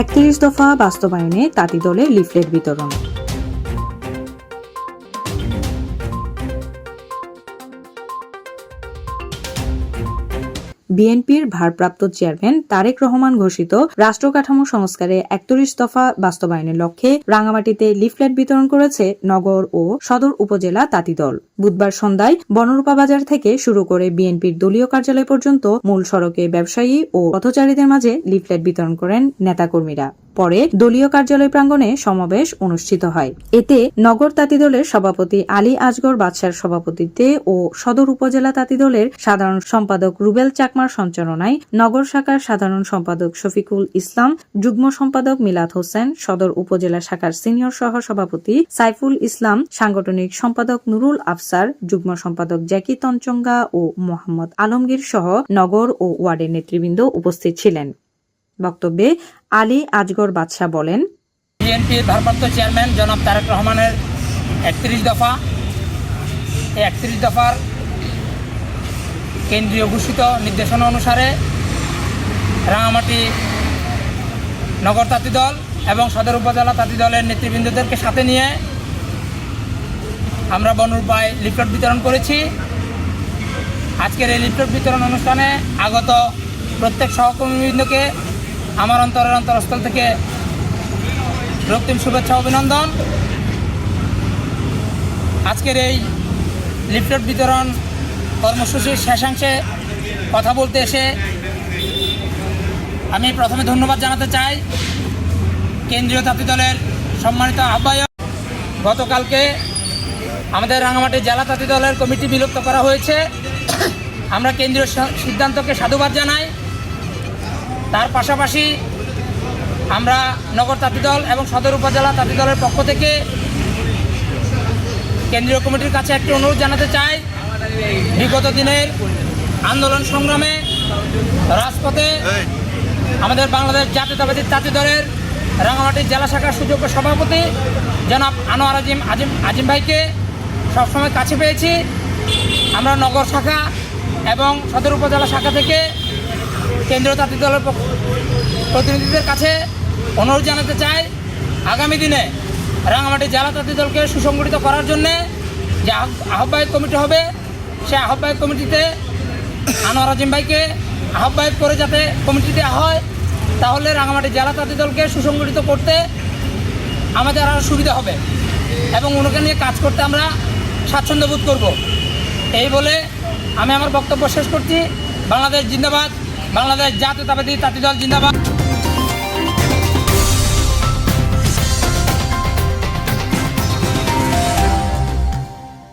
একত্রিশ দফা বাস্তবায়নে তাঁতি দলের লিফলেট বিতরণ। বিএনপির ভারপ্রাপ্ত চেয়ারম্যান তারেক রহমান ঘোষিত রাষ্ট্র কাঠামো সংস্কারে একত্রিশ দফা বাস্তবায়নের লক্ষ্যে রাঙামাটিতে লিফলেট বিতরণ করেছে নগর ও সদর উপজেলা তাঁতি দল। বুধবার সন্ধ্যায় বনরূপা বাজার থেকে শুরু করে বিএনপির দলীয় কার্যালয় পর্যন্ত মূল সড়কে ব্যবসায়ী ও পথচারীদের মাঝে লিফলেট বিতরণ করেন নেতাকর্মীরা। পরে দলীয় কার্যালয় প্রাঙ্গণে সমাবেশ অনুষ্ঠিত হয়। এতে নগর তাঁতি দলের সভাপতি আলী আজগর বাদশার সভাপতিত্বে ও সদর উপজেলা তাঁতি দলের সাধারণ সম্পাদক রুবেল চাকমার সঞ্চালনায় নগর শাখার সাধারণ সম্পাদক শফিকুল ইসলাম, যুগ্ম সম্পাদক মিলাদ হোসেন, সদর উপজেলা শাখার সিনিয়র সহ সভাপতি সাইফুল ইসলাম, সাংগঠনিক সম্পাদক নুরুল আফসার, যুগ্ম সম্পাদক জ্যাকি তঞ্চঙ্গা ও মোহাম্মদ আলমগীর সহ নগর ও ওয়ার্ডের নেতৃবৃন্দ উপস্থিত ছিলেন। বক্তব্যে আলী আজগর বাদশাহ বলেন, বিএনপির ভারপ্রাপ্ত চেয়ারম্যান জনাব তারেক রহমানের একত্রিশ দফা। একত্রিশ দফার কেন্দ্রীয় ঘোষিত নির্দেশনা অনুসারে রাঙামাটি নগর তাঁতি দল এবং সদর উপজেলা তাঁতি দলের নেতৃবৃন্দদেরকে সাথে নিয়ে আমরা বনরূপায় লিফলেট বিতরণ করেছি। আজকের এই লিফলেট বিতরণ অনুষ্ঠানে আগত প্রত্যেক সহকর্মীবৃন্দকে আমার অন্তরের অন্তরস্থল থেকে রক্তিম শুভেচ্ছা, অভিনন্দন। আজকের এই লিফলেট বিতরণ কর্মসূচির শেষাংশে কথা বলতে এসে আমি প্রথমে ধন্যবাদ জানাতে চাই কেন্দ্রীয় জাতি দলের সম্মানিত আহ্বায়ক। গতকালকে আমাদের রাঙামাটি জেলা তাঁতি দলের কমিটি বিলুপ্ত করা হয়েছে। আমরা কেন্দ্রীয় সিদ্ধান্তকে সাধুবাদ জানাই। তার পাশাপাশি আমরা নগর তাঁতি দল এবং সদর উপজেলা তাঁতি দলের পক্ষ থেকে কেন্দ্রীয় কমিটির কাছে একটি অনুরোধ জানাতে চাই। বিগত দিনের আন্দোলন সংগ্রামে রাজপথে আমাদের বাংলাদেশ জাতীয়তাবাদী তাঁতি দলের রাঙামাটি জেলা শাখার সুযোগ্য সভাপতি জনাব আনোয়ার আজিম আজিম আজিম ভাইকে সবসময় কাছে পেয়েছি। আমরা নগর শাখা এবং সদর উপজেলা শাখা থেকে কেন্দ্রীয় তাঁতি দলের প্রতিনিধিদের কাছে অনুরোধ জানাতে চাই, আগামী দিনে রাঙামাটি জেলা তাঁতি দলকে সুসংগঠিত করার জন্যে যে আহ্ব- আহ্বায়ক কমিটি হবে, সে আহ্বায়ক কমিটিতে আনোয়ার আজিম ভাইকে আহ্বায়ক করে যাতে কমিটি দেওয়া হয়, তাহলে রাঙামাটি জেলা তাঁতি দলকে সুসংগঠিত করতে আমাদের আরও সুবিধা হবে এবং ওনাকে নিয়ে কাজ করতে আমরা স্বাচ্ছন্দ্য বোধ করব। এই বলে আমি আমার বক্তব্য শেষ করছি। বাংলাদেশ জিন্দাবাদ। বাংলাদেশ জাতীয়তাবাদী তাঁতি দল জিন্দাবাদ।